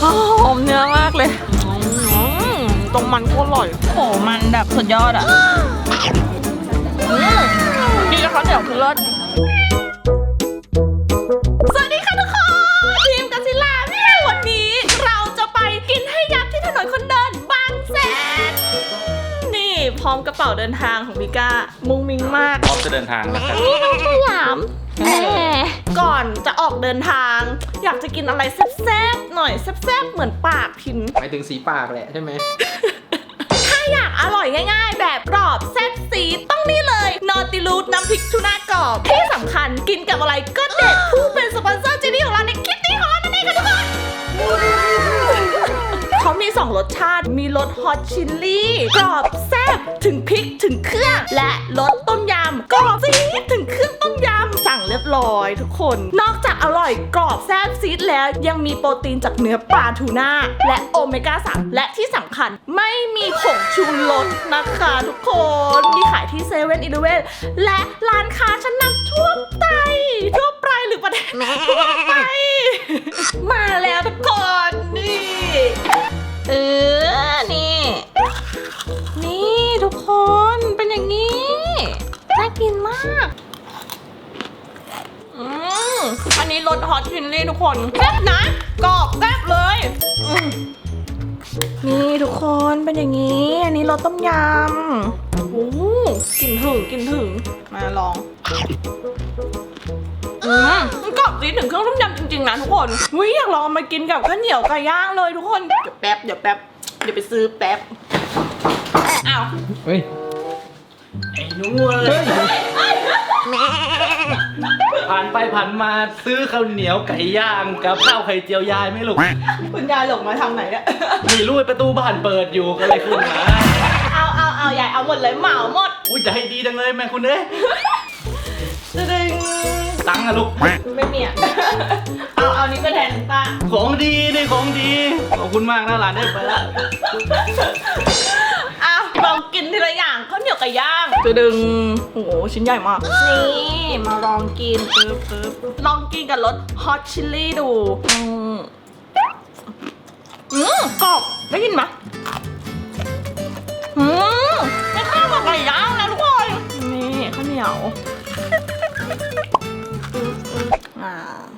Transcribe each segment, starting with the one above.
หอมเนื้อมากเลยอืมตรงมันก็อร่อยโหมันแบบสุดยอดอะกินกับข้าวเหนียวคือเลิศสวัสดีค่ะทุกคนทีมกันซิล่าเนี่ยวันนี้เราจะไปกินให้ยับที่ถนนคนเดินบางแสน นี่พร้อมกระเป๋าเดินทางของพิก้า มุ้งมิ้งมาก พร้อมจะเดินทางนะครับสยามแหม ก่อนจะออกเดินทาง อยากจะกินอะไรแซ่บๆหน่อยแซ่บๆเหมือนปากพิมพ์ หมายถึงสีปากแหละใช่ไหม ถ้าอยากอร่อยง่ายๆ แบบกรอบแซ่บซีดต้องนี่เลยนอติลูดน้ำพริกทูน่ากรอบ ที่สำคัญกินกับอะไรก็เด็ดผู้เป็นสปอนเซอร์จีนี่ของเราในคลิปนี้ของเรานั่นเองค่ะทุกคน เขามี 2 รสชาติ มีรสฮอตชิลลี่ กรอบแซ่บถึงพริกถึงเครื่อง และรสต้มยำกรอบซีดถึง เรียบร้อยทุกคน นอกจากอร่อยกรอบแซ่บซีดแล้วยังมีโปรตีนจากเนื้อปลาทูน่าและโอเมก้า 3 และที่สำคัญไม่มีผงชูรสนะคะทุกคน มีขายที่เซเว่นอีเลเวนและร้านค้าชั้นนำทั่วไปทั่วไปหรือประเทศทั่วไปมา สฮอตชิลลี่ทุกคนแซ่บนะกรอบแซ่บเลยอืมนี่ทุกคนเป็นอย่างนี้ อันนี้รสต้มยำโอ้โหกลิ่นถึงกลิ่นถึงมาลอง อืมมันกรอบซีดถึงเครื่องต้มยำจริงๆนะทุกคนวิอยากลองเอามากินกับข้าวเหนียวไก่ย่างเลยทุกคนเดี๋ยวแป๊บเดี๋ยวแป๊บเดี๋ยวไปซื้อแป๊บอ้าวเฮ้ย ไอ้หนุ่มเลย ผ่านไปผ่านมาซื้อข้าวเหนียวไก่ย่างกับข้าวไข่เจียวยายไหม่ลูก คุณยายหลงมาทางไหนเนี่ย มีรูดประตูบ้านเปิดอยู่ก็เลยขึ้นมาเอาเอาเอายายเอาหมดเลยเหมาหมดอุ้ยจะให้ดีจังเลยแม่คุณเอ้ยจะดึงตังค์อะลูก ไม่มีอะ เอาเอานี้ไปแทนป้าของดีนี่ของดี ขอบคุณมากนะหลานได้ไปละ เอาลองกินทีละอย่างข้าวเหนียวไก่ย่างจะดึงโอ้โหชิ้นใหญ่มาก นี่มาลองกินปึ๊บปึ๊บลองกินกับรสฮอตชิลลี่ดู อืมอืมกรอบได้ยินไหมอืมไม่ข้าวกับไก่ย่างนะทุกคนนี่ข้าวเหนียวอ่าอื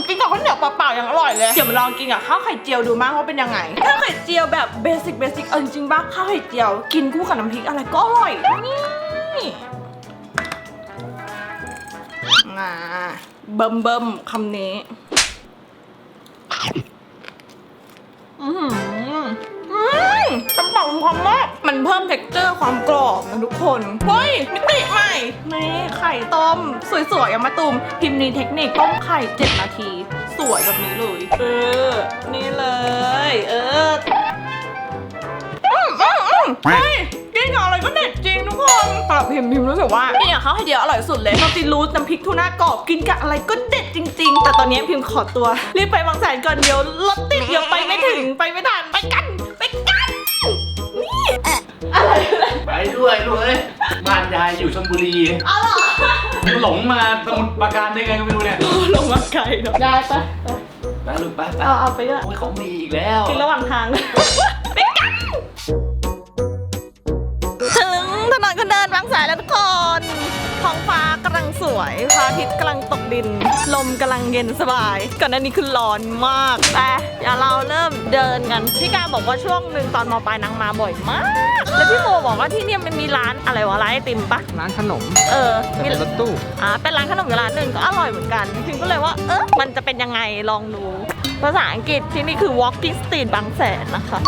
มกินกับข้าวเหนียวเปล่าๆยังอร่อยเลยเดี๋ยวมาลองกินกับข้าวไข่เจียวดูมั้งว่าเป็นยังไงข้าวไข่เจียวแบบเบสิกเบสิกเอาจริงๆป่ะข้าวไข่เจียว กินคู่กับน้ำพริกอะไรก็อร่อยนี่อ่าเบิ่มเบิ่มคำนี้อือหือ มกระเป๋าความมากมันเพิ่ม t e x t อร์ความกรอบนะทุกคน เฮ้ย มิติใหม่นี่ไข่ต้ม สวยๆอย่างมาตุมพิมพ์นีเทคนิคต้มไข่ 7 นาที สวยแบบนี้เลย เออ นี่เลย เอออืมอืมอืมเฮ้ยกินกับอะไรก็เด็ดจริงทุกคนสำหรับพิมพ์พิมพ์รู้สึกว่ากินกับข้าวไข่เดียวอร่อยสุดเลยนอติลูสน้ำพริกทูน่ากรอบกินกับอะไรก็เด็ดจริง ๆ แต่ตอนนี้พิมพ์ขอตัว รีบไปบางแสนก่อนเดี๋ยวรถติดเดี๋ยวไปไม่ถึงไปไม่ทันไปกันไปกันนี่ อะไรอะไรไปด้วยลูกเอ้ยบ้านยายอยู่ชลบุรีเอาเหรอหลงมาสมุทรปราการได้ไงก็ไม่รู้เนี่ยลงมาไกลเนาะได้ปะไปไปลูกไปไปเอาเอาไปด้วยโอ้ยของดีอีกแล้ว กินระหว่างทางไปกันถึงถนนคนเดินบางแสนแล้วทุกคนท้องฟ้ากำ ลังสวยพระอาทิตย์กำลังตกดิน ลมกำลังเย็นสบาย ก่อนหน้านี้คือร้อนมาก แต่เดี๋ยวเราเริ่มเดินกันพี่กาบอกว่าช่วงหนึ่งตอนมปลายนางมาบ่อยมาก แล้วพี่โมบอกว่าที่เนี่ยมันมีร้านอะไรวะร้านไอติมปะร้านขนมเออแต่มีเป็นรถตู้อ่าเป็นร้านขนมอยู่ร้านหนึ่งก็อร่อยเหมือนกันพิมก็เลยว่าเออมันจะเป็นยังไงลองดูภาษาอังกฤษที่นี่คือ walking street บางแสนนะคะ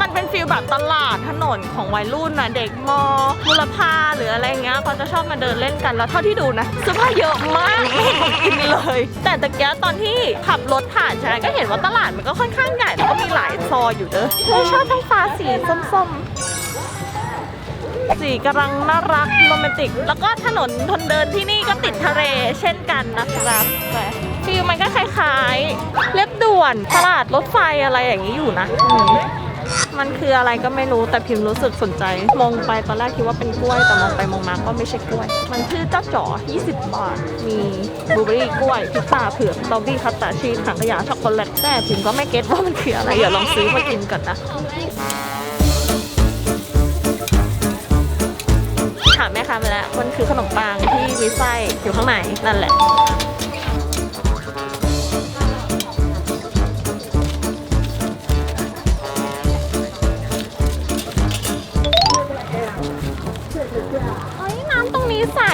มันเป็นฟิลแบบตลาดถนนของวัยรุ่นนะเด็กมอบุรพาหรืออะไรเงี้ยเขาจะชอบมาเดินเล่นกันแล้วเท่าที่ดูนะเสื้อผ้าเยอะมากเห็นของกินเลย แต่ตะเกียตอนที่ขับรถผ่านใช่ไหมก็เห็นว่าตลาดมันก็ค่อนข้างใหญ่แล้วก็มีหลายซอยอยู่เด้อชอบท้องฟ้าสีส้มๆสีกำลังน่ารักโรแมนติก แล้วก็ถนนทนเดินที่นี่ก็ติดทะเลเช่นกันนะครับ ฟิลมันก็คล้ายๆเรียบด่วนตลาดรถไฟอะไรอย่างนี้อยู่นะมันคืออะไรก็ไม่รู้แต่พิมรู้สึกสนใจ มองไปตอนแรกคิดว่าเป็นกล้วยแต่มองไปมองมาก็ไม่ใช่กล้วย มันชื่อเจ้าจ๋อ 20 บาท มีบลูเบอรี่กล้วยพิซซ่าเผือกตอเบอรี่คัสตาชีสถังขยะช็อกโกแลตแต่พิมก็ไม่เก็ตว่ามันคืออะไร เดี๋ยวลองซื้อมากินก่อนนะถามแม่ค้าไปแล้ว มันคือขนมปังที่มีไส้อยู่ข้างในนั่นแหละ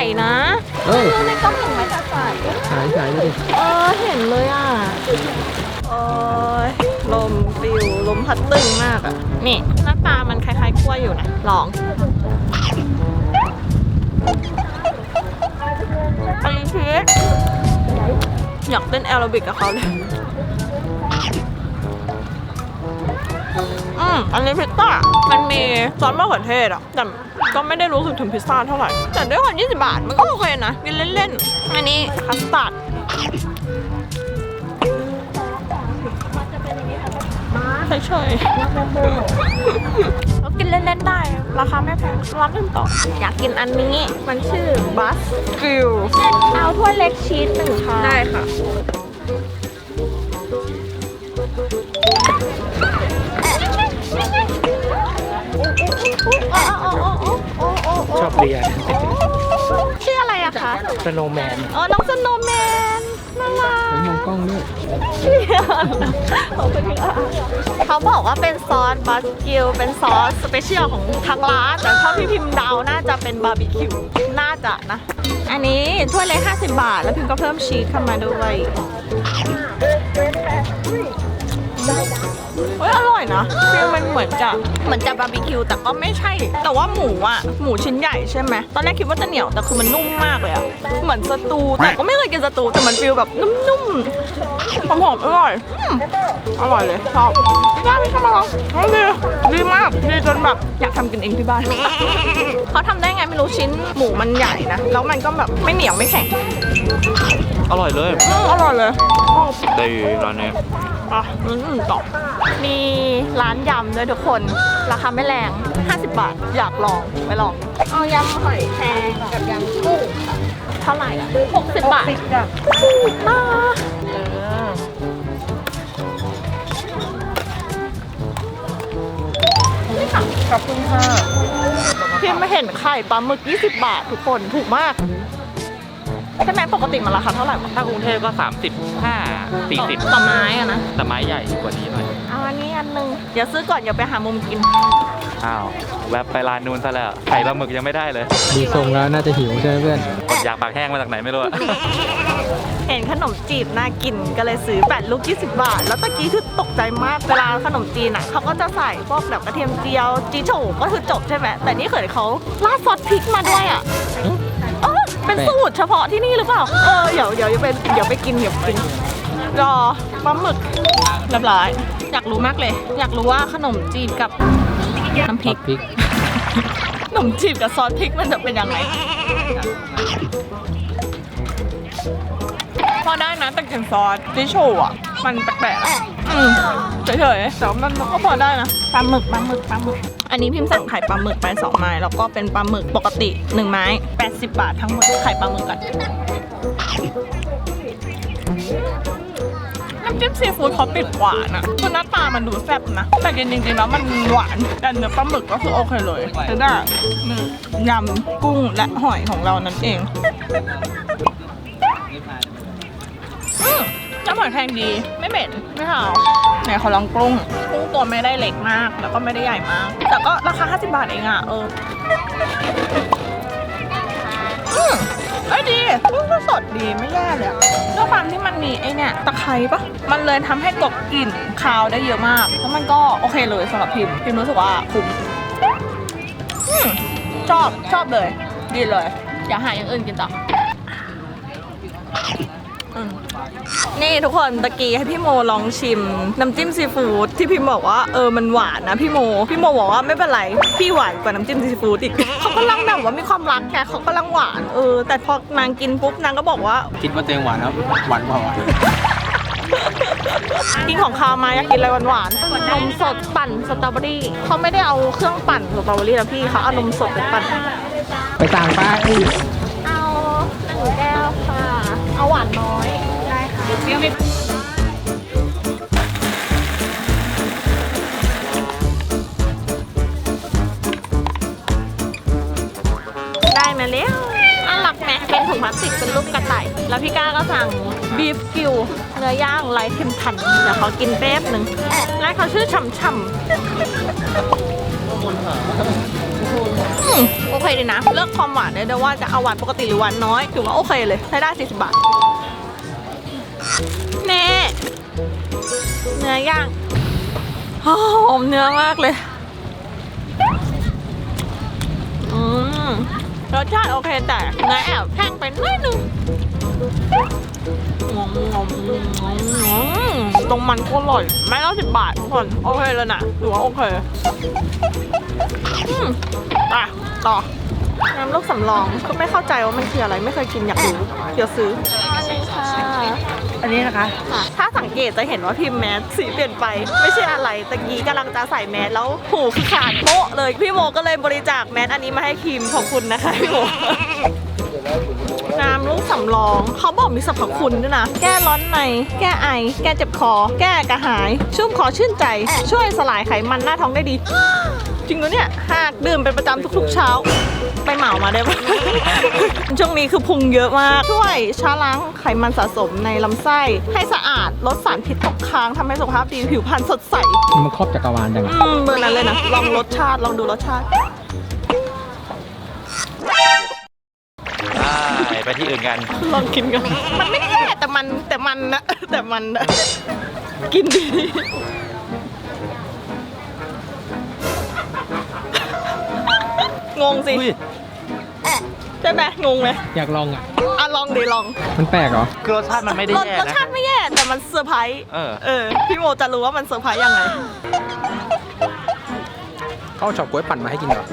รงนี้ใสนะเออคือในกล้องเห็นไหมจะใสฉายฉายเลยดิเออเห็นเลยอะโอ้ยลมปิวลมพัดตึงมากอะ นี่หน้าตามันคล้ายๆกล้วยอยู่นะ ลองอันนี้ชีสอยากเต้นแอโรบิกกับเขาเลยอืมอันนี้พิซซ่ามันมีซอสมะเขือเทศอะแต่ ก็ไม่ได้รู้สึกถึงพิซซ่าเท่าไหร่ แต่ด้วยความ20 บาท มันก็โอเคนะ กินเล่นๆ อันนี้คัสตาร์ดเฉยๆแล้วกินเล่นๆได้ ราคาไม่แพงร้านอื่นต่อ อยากกินอันนี้ มันชื่อบัสกิลเอาถ้วยเล็กชีสหนึ่งค่ะ ได้ค่ะ ชอบเรียนชื่ออะไรอะคะสโนแมนอ๋อน้องสโนว์แมนน่ารักผมมองกล้องด้วยขอบคุณค่ะเขาบอกว่าเป็นซอสบาสกิลเป็นซอสสเปเชียลของทางร้านแต่เท่าที่พิมพ์เดาน่าจะเป็นบาร์บีคิวน่าจะนะ อันนี้ถ้วยเล็ก50 บาท แล้วพิมพ์ก็เพิ่มชีสเข้ามาด้วย เฮ้ยอร่อยนะฟิลมันเหมือนจะเหมือนจะบาร์บีคิวแต่ก็ไม่ใช่ แต่ว่าหมูอะหมูชิ้นใหญ่ใช่ไหมตอนแรกคิดว่าจะเหนียวแต่คือมันนุ่มมากเลยอะเหมือนสตูแต่ก็ไม่เคยกินสตูแต่มันฟิลแบบนุ่มๆหอมๆอร่อยอืมอร่อยเลยชอบย่าพี่ชอบมาลองเฮ้ยดีดีมากดีจนแบบอยากทำกินเองที่บ้านเขาทำได้ไงไม่รู้ชิ้นหมูมันใหญ่นะแล้วมันก็แบบไม่เหนียวไม่แข็งอร่อยเลยอืมอร่อยเลยชอบดีร้านนี้ อะอืมต่อมีร้านยำด้วยทุกคน ราคาไม่แรง 50 บาท อยากลองไปลอง เอายำหอยแครงกับยำกุ้งเท่าไหร่อะ60 บาทถูกมากนี่ค่ะขอบคุณค่ะ พี่มาเห็นไข่ปลาหมึก 20 บาททุกคนถูกมาก ใช่ไหมปกติมันราคาเท่าไหร่วะถ้ากรุงเทพก็ 35 40ต่อไม้อะนะแต่ไม้ใหญ่กว่านี้หน่อยเอาอันนี้อันหนึงเดี๋ยวซื้อก่อนเดี๋ยวไปหามุมกิน อ้าวแวบไปร้านนู้นซะแล้วไข่ปลาหมึกยังไม่ได้เลยดูทรงแล้วน่าจะหิวใช่ไหมเพื่อนอดอยากปากแห้งมาจากไหนไม่รู้อะเห็นขนมจีบน่ากินก็เลยซื้อ8ลูก 20 บาท แล้วตะกี้คือตกใจมาก เวลาขนมจีนอะเขาก็จะใส่พวกแบบกระเทียมเจียวจีโฉก็คือจบใช่ไหมแต่นี่เขยเขาราดซอสพริกมาด้วยอะ เออเป็นสูตรเฉพาะที่นี่หรือเปล่า เออ เดี๋ยวเดี๋ยวไปเดี๋ยวไปกินเดี๋ยวไปกิน รอปลาหมึกเรียบร้อย อยากรู้มากเลย อยากรู้ว่าขนมจีบกับน้ำพริกพริก ขนมจีบกับซอสพริกมันจะเป็นยังไง พอได้นะแต่กลิ่นซอสที่โชว์อะ มันแปลกๆอะอืม เฉยๆแต่ว่ามันก็พอได้นะปลาหมึกปลาหมึกปลาหมึก อันนี้พิมพ์สั่งไข่ปลาหมึกไปสองไม้แล้วก็เป็นปลาหมึกปกติหนึ่งไม้80 บาททั้งหมดไข่ปลาหมึกกันน้ำจิ้มซีฟู้ดเขาปิดหวานอะคือหน้าตามันดูแซ่บนะ แต่จริงๆแล้วมันหวาน แต่เนื้อปลาหมึกก็คือโอเคเลยคือได้นี่ยำกุ้งและหอยของเรานั่นเองอืม น้ำหอยแพงดี ไม่เหม็น ไม่ขาวไหนขอลองกุ้งกุ้งตัวไม่ได้เล็กมาก แล้วก็ไม่ได้ใหญ่มาก แต่ก็ราคา 50 บาทเองอะ เอออืมเอ้ยดีกุ้งก็สดดีไม่แย่เลยอะด้วยความที่มันมีไอเนี่ยตะไคร้ปะมันเลยทำให้กลบกลิ่นคาวได้เยอะมาก แล้วมันก็โอเคเลยสำหรับพิมพ์พิมรู้สึกว่าคุ้มอืมชอบชอบเลย ดีเลย อยากหาอย่างอื่นกินต่ออืม นี่ทุกคนตะกี้ให้พี่โมลองชิม น้ำจิ้มซีฟู้ดที่พี่บอกว่าเออมันหวานนะพี่โม พี่โมบอกว่าไม่เป็นไรพี่หวานกว่าน้ำจิ้มซีฟู้ดอีกเขากำลังแบบว่ามีความรักแกเขากำลังหวานเออแต่พอนางกินปุ๊บนางก็บอกว่า คิดว่าตัวเองหวานครับหวานกว่าหวานกินของคาวมาอยากกินอะไรหวานๆนมสดปั่นสตรอเบอรี่เขาไม่ได้เอาเครื่องปั่นสตรอเบอรี่แล้วพี่เขาเอานมสดไปปั่น ไปต่างไปเอาห นึ่งแก้วค่ะ เอาหวานน้อย ได้ค่ะได้มาแล้วน่ารักไหมเป็นถุงพลาสติกเป็นรูปกระต่าย แล้วพี่ก้าก็สั่งบีฟกิวเนื้อย่างไร้เค็มพัน เดี๋ยวขอกินแป๊บหนึ่งร้านเขาชื่อช่ำช่ำ โอเคดีนะ เลือกความหวานได้ด้วยว่าจะเอาหวานปกติหรือหวานน้อยถือว่าโอเคเลยใช้ได้ 40 บาทเน่เนื้อย่างหอมเนื้อมากเลยอืมรสชาติโอเคแต่เนื้อแอบแห้งไปนิดนึงตรงมันก็อร่อย ไม่ละสิบบาททุกคน โอเคเลยนะถือว่าโอเค อืมอะต่อ น้ำลูกสำรองก็ไม่เข้าใจว่ามันคืออะไรไม่เคยกินอยากรู้เดี๋ยวซื้อค่ะอันนี้นะคะค่ะถ้าสังเกตจะเห็นว่าพิมพ์แมสสีเปลี่ยนไป ไม่ใช่อะไรตะกี้กำลังจะใส่แมสแล้วหูคือขาดโป๊ะเลยพี่โมก็เลยบริจาคแมสอันนี้มาให้คิมขอบคุณนะคะพี่โมน้ำลูกสำรอง เขาบอกมีสรรพคุณด้วยนะ แก้ร้อนใน แก้ไอ แก้เจ็บคอ แก้กระหาย ชุ่มคอชื่นใจ ช่วยสลายไขมันหน้าท้องได้ดี จริงเหรอเนี่ยหากดื่มเป็นประจำทุกๆเช้า ไปเหมามาได้ปะ ช่วงนี้คือพุงเยอะมากช่วยชะล้างไขมันสะสมในลำไส้ ให้สะอาดลดสารพิษตกค้างทำให้สุขภาพดีผิวพรรณสดใส มันครอบจักรวาลจังอะอืมเบอร์นั้นเลยนะ ลองรสชาติ ลองดูรสชาติ ได้ไปที่อื่นกัน ลองกินกัน มันไม่ได้แย่แต่มันแต่มันนะ แต่มันนะ กินดี งงสิอุ้ยใช่ไหมงงไหมอยากลองอะ อะลองดิลองมันแปลกเหรอ คือรสชาติมันไม่ได้รสแย่รสนะ ชาติไม่แย่แต่มันเซอร์ไพรส์เออ เออพี่โมจะรู้ว่ามันเซอร์ไพรส์ยังไง เขาเอาเฉาก๊วยปั่นมาให้กินเหรอ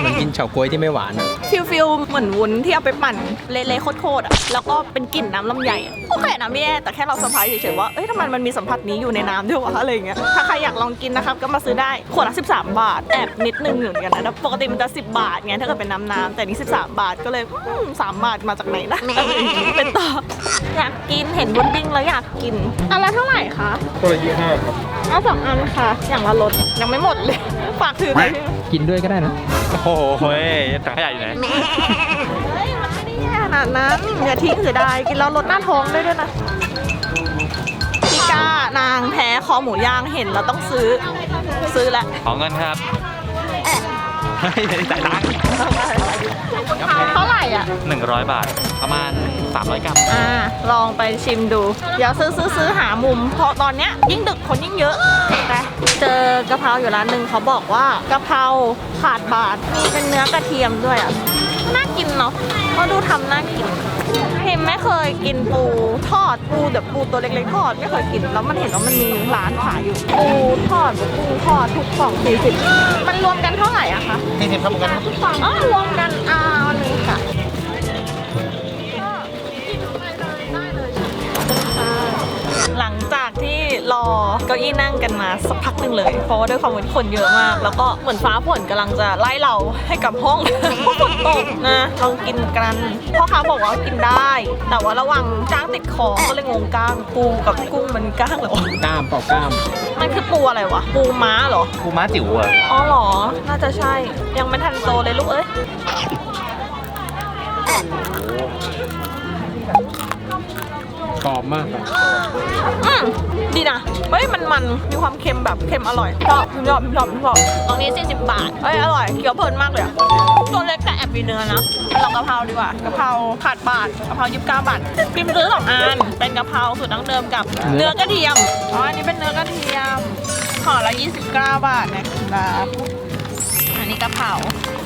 เหมือนกินเฉาก๊วยที่ไม่หวานอะฟิลฟิลเหมือนวุ้นที่เอาไปปั่นเละๆโคตรๆอะแล้วก็เป็นกลิ่นน้ำลำไยอะโอเคนะไม่แย่แต่แค่เราเซอร์ไพรส์เฉยๆว่าเอ้ยทำไมมันมีสัมผัสนี้อยู่ในน้ำด้วยวะอะไรอย่างเงี้ยถ้าใครอยากลองกินนะครับก็มาซื้อได้ขวดละ13 บาทแอบนิดนึงเหมือนกันนะปกติมันจะ 10 บาทไงถ้าเกิดเป็นน้ำน้ำแต่นี่13 บาทก็เลยอืมสามบาทมาจากไหนนะอะไรอย่างงี้เป็นต่ออยากกินเห็นวุ้นดิ้งแล้วอยากกินอันละเท่าไหร่คะคนละยี่ห้าครับ เอาสองอันค่ะ อย่างละรถยังไม่หมดเลย ฝากถือหน่อยพี่กินด้วยก็ได้นะ โอ้โหเฮ้ยถังขยะอยู่ไหน เฮ้ยมันไม่ได้แย่ขนาดนั้นอย่าทิ้งเสียดายกินแล้วลดหน้าท้องได้ด้วยนะพี่ก้านางแพ้คอหมูย่างเห็นเราต้องซื้อ ซื้อแล้วขอเงินครับเฮ้ยจ่ายตังค์ เท่าไหร่อะหนึ่งร้อยบาท ประมาณ 300 กรัม อ่า ลองไปชิมดู เดี๋ยวซื้อซื้อซื้อหามุม เพราะตอนเนี้ยยิ่งดึกคนยิ่งเยอะไปเจอกะเพราอยู่ร้านหนึ่งเขาบอกว่ากะเพราขาดบาทมีเป็นเนื้อกระเทียมด้วยอะ น่ากินเนาะเขาดูทำน่ากิน เห็นไม่เคยกินปูทอดปูแบบปูตัวเล็กๆทอดไม่เคยกินแล้วมันเห็นว่ามันมีร้านขายอยู่ปูทอดหรือปูทอดทุกกล่อง40มันรวมกันเท่าไหร่อะคะนี่สิบครับผมกันอ๋อรวมกันอ่าอันนี้ รอเก้าอี้นั่งกันมาสักพักหนึ่งเลย เพราะว่าด้วยความที่คนเยอะมาก แล้วก็เหมือนฟ้าฝนกำลังจะไล่เราให้กลับห้องเพราะฝนตกนะลองกินกันพ่อค้าบอกว่ากินได้ แต่ว่าระวังจ้างติดคอก็เลยงงก้างปูกับกุ้งมันมีก้างเหรอกล้ามเปล่ากล้าม มันคือปูอะไรวะปูม้าเหรอกูม้าจิ๋วอะอ๋อเหรอ น่าจะใช่ยังไม่ทันโตเลยลูกเอ้ย กรอบมากอืมดีนะ เฮ้ย มันมันมีความเค็มแบบเค็มอร่อยชอบพิมชอบพิมชอบพิมชอบตรงนี้ 40 บาท เฮ้ย อร่อยเคี้ยวเพลินมากเลยอะตัวเล็กแต่แอบมีเนื้อนะลองกะเพราดีกว่ากะเพราขาดบาทกะเพรา29บาทพิมซื้อสองอัน เป็นกะเพราสูตรดั้งเดิมกับเนื้เนื้ออกระเทียม อ๋อ อันนี้เป็นเนื้อกระเทียมห่อละ29 บาทนะครับอั นนี้กะเพรา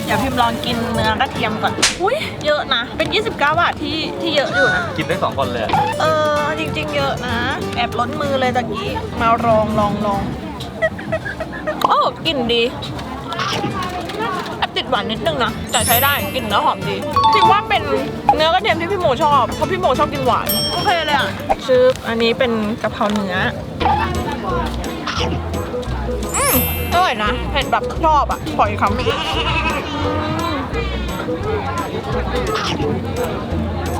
เดี๋ยวพิมลองกินเนื้อกระเทียมก่อน อุ้ยเยอะนะ เป็น 29 บาทที่ที่เยอะอยู่นะ กินได้สองคนเลยอะเออ จริงๆ เยอะนะ แอบล้นมือเลยตะกี้ มาลองลองลอง โอ้กลิ่นดี แอบติดหวานนิดนึงนะ แต่ใช้ได้กลิ่นเนื้อหอมดีคิดว่าเป็นเนื้อกระเทียมที่พี่โมชอบ เพราะพี่โมชอบกินหวานอืเคเลยอะชื่ออันนี้เป็นกะเพราเนื้ออื ผ็ดแบบชอบอะขออีกคำ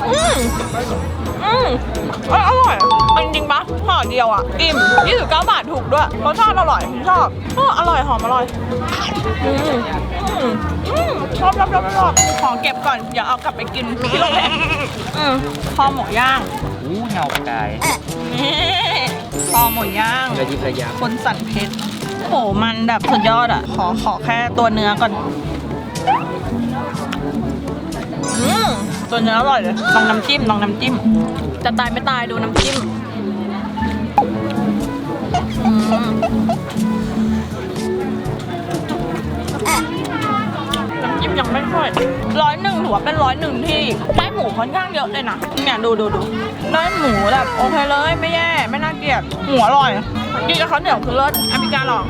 อืมอืมเอ้ยอร่อยเอาจริงๆปะห่อเดียวอะอิ่ม29 บาทถูกด้วยรสชาติอร่อยชอบเอออร่อยหอมอร่อยอืมอืมอืมชอบชอบชอบชอบขอเก็บก่อนเดี๋ยวเอากลับไปกินที่โรงแรมอืมคอหมูย่างอู้เงาประกายนี่คอหมูย่างระยิบระยับคนสันเพชร โหมันแบบสุดยอดอะ ขอขอแค่ตัวเนื้อก่อน อืมตัวเนื้ออร่อยเลยลองน้ำจิ้มลองน้ำจิ้ม จะตายไม่ตายดูน้ำจิ้ม อืม ยังไม่ค่อยร้อยหนึ่งถือว่าเป็นร้อยหนึ่งที่ได้หมูค่อนข้างเยอะเลยนะเนี่ยดูดูดูได้หมูแบบโอเคเลยไม่แย่ไม่น่าเกลียดหมูอร่อยกินกับข้าวเหนียวคือเลิศอเมริกาหรอก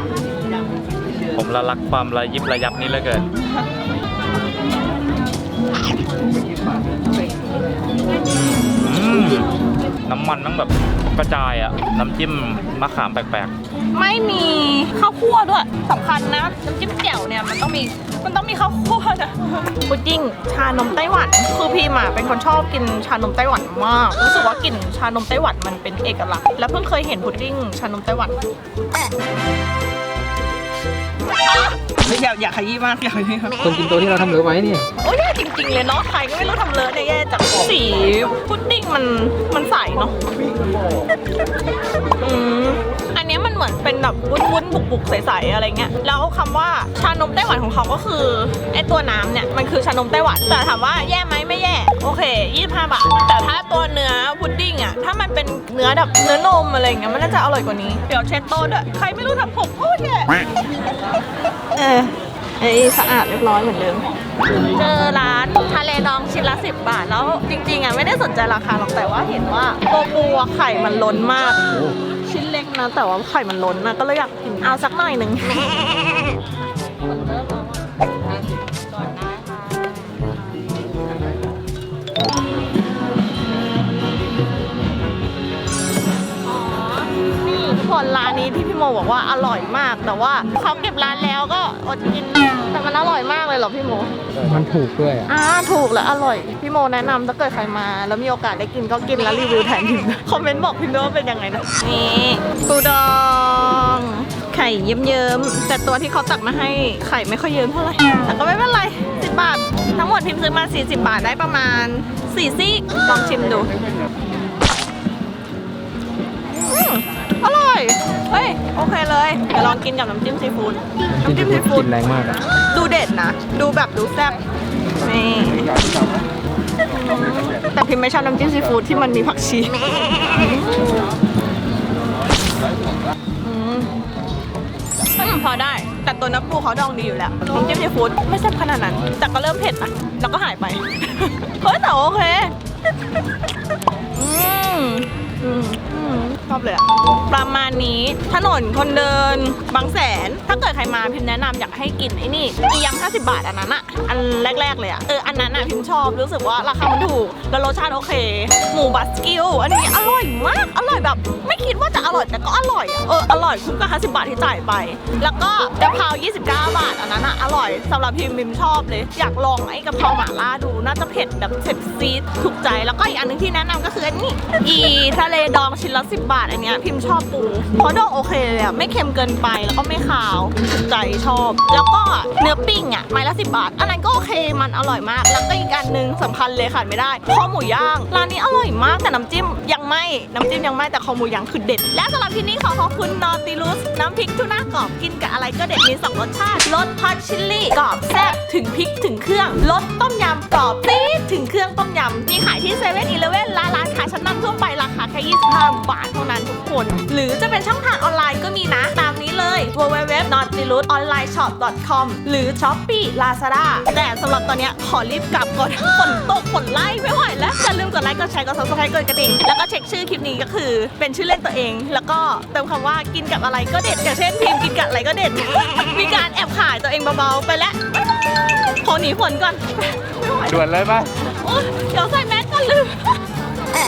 ผมละรักความระยิบระยับนี้เหลือเกินน้ำมันต้องแบบ กระจายอะน้ำจิ้มมะขามแปลกไม่มีข้าวคั่วด้วยสำคัญนะน้ำจิ้มแจ่วเนี่ยมันต้องมีมันต้องมีข้าวคั่วนะพุดดิ้งชานมไต้หวันคือพี่มาเป็นคนชอบกินชานมไต้หวันมาก รู้สึกว่ากลิ่นชานมไต้หวันมันเป็นเอกลักษณ์และเพิ่งเคยเห็นพุดดิ้งชานมไต้หวัน อยากอยากขยี้มากอยากขยี้มากคนกินตัวที่เราทำเหลือไว้เนี่ยโอ้ยแย่จริง ๆ เลยเนาะใครก็ไม่รู้ทำเลอะเนี่ยแย่จากสีพุดดิ้งมันมันใสเนาะอืมอันเนี้ยมันเหมือนเป็นแบบวุ้นๆบุกๆใสๆอะไรเงี้ยแล้วคำว่าชานมไต้หวันของเขาก็คือไอตัวน้ำเนี่ยมันคือชานมไต้หวันแต่ถามว่าแย่ไหมไม่แย่โอเค 25 บาท แต่ถ้าตัวเนื้อพุดดิ้งอะถ้ามันเป็นเนื้อแบบเนื้อนมอะไรเงี้ยมันน่าจะอร่อยกว่านี้เดี๋ยวเช็ดโต๊ะด้วยใครไม่รู้ทำผมโอ้ยแย่ เออไอ้สะอาดเรียบร้อยเหมือนเดิม เจอร้านทะเลดองชิ้นละ 10 บาท แล้วจริงๆอะไม่ได้สนใจราคาหรอกแต่ว่าเห็นว่าโกปูอะไข่มันล้นมาก ชิ้นเล็กนะ แต่ว่าไข่มันล้นนะก็เลยอยากกินเอาสักหน่อยหนึ่ง คนร้านนี้ที่พี่โมบอกว่าอร่อยมาก แต่ว่าเขาเก็บร้านแล้วก็อดกินแต่มันอร่อยมากเลยเหรอพี่โมมันถูกด้วยอะอ่าถูกและอร่อย พี่โมแนะนำถ้าเกิดใครมา แล้วมีโอกาสได้กินก็กินแล้วรีวิวแทนพิมพ์คอมเมนต์บอกพิมพ์ด้วยว่าเป็นยังไงนะนี่ปูดอง ไข่เยิ้มๆแต่ตัวที่เขาตักมาให้ไข่ไม่ค่อยเยิ้มเท่าไหร่แต่ก็ไม่เป็นไร10บาททั้งหมดพิมพ์ซื้อมา40 บาทได้ประมาณ4ซี่ลองชิมดู เฮ้ย โอเคเลย เดี๋ยวลองกินกับน้ำจิ้มซีฟู้ด น้ำจิ้มซีฟู้ดกินแรงมากอะดูเด็ดนะ ดูแบบดูแซ่บ นี่ แต่พิมไม่ชอบน้ำจิ้มซีฟู้ดที่มันมีผักชีอืมอืมพอได้ แต่ตัวน้ำปูเขาดองดีอยู่แล้วน้ำจิ้มซีฟู้ดไม่แซ่บขนาดนั้น แต่ก็เริ่มเผ็ดนะ แล้วก็หายไป เฮ้ยแต่โอเค อืมอืมอืม ชอบเลยอะประมาณนี้ถนนคนเดินบางแสน ถ้าเกิดใครมาพิมแนะนำอยากให้กินไอ้นี่อียำ50 บาทอันนั้นอะอันแรก ๆ เลยอะเอออันนั้นอะพิมชอบรู้สึกว่าราคามันถูก แล้วรสชาติโอเค หมูบัสกิลอันนี้อร่อยมาก อร่อยแบบ ไม่คิดว่าจะอร่อยแต่ก็อร่อยอะเอออร่อยคุ้มกับ50 บาทที่จ่ายไป แล้วก็กะเพรา29 บาทอันนั้นอะอร่อยสำหรับพิมพิมชอบเลย อยากลองไอ้กะเพราหม่าล่าดูน่าจะเผ็ดแบบเผ็ดซีดถูกใจแล้วก็อีกอันหนึงที่แนะนำก็คืออันนี้อีทะเลลดองชิ้นละ10บาทอันเนี้ยพิมชอบปูเพราะดองโอเคเลยอะไม่เค็มเกินไปแล้วก็ไม่ขาวถูกใจชอบ แล้วก็เนื้อปิ้งอะไม้ละ10บาท อันนั้นก็โอเคมันอร่อยมาก แล้วก็อีกอันหนึงสำคัญเลยขาดไม่ได้ข้อหมูย่างร้านนี้อร่อยมากแต่น้ำจิ้มยังไม่ น้ำจิ้มยังไม่แต่คอหมูยังคือเด็ด และสำหรับที่นี้ขอขอบคุณนอติลุสน้ำพริกทูน่ากรอบกินกับอะไรก็เด็ดมีสองรสชาติรสฮอตชิลลี่กรอบแซ่บถึงพริกถึงเครื่องรสต้มยำกรอบตี๊ดถึงเครื่องต้มยำมีขายที่เซเว่นอีเลเว่นและร้านค้าชั้นนำทั่วไปราคาแค่25บาทเท่านั้นทุกคน หรือจะเป็นช่องทางออนไลน์ก็มีนะตาม เลย www.nautilus.online.com หรือ Shopee Lazada แต่สำหรับตอนเนี้ยขอรีบกลับก่อนฝนตกฝนไล่ไม่ไหวแล้วอย่าลืมกดไลค์กดแชร์กด subscribe กดกระดิ่งแล้วก็เช็คชื่อคลิปนี้ก็คือ เป็นชื่อเล่นตัวเอง แล้วก็เติมคำว่ากินกับอะไรก็เด็ดอย่างเช่นพิมพ์กินกับอะไรก็เด็ดมีการแอบขายตัวเองเบาๆไปแล้วขอหนีฝนก่อนไม่ไหวๆด่วนเลยป่ะโอ๊ยเดี๋ยวใส่แมสก่อนลืม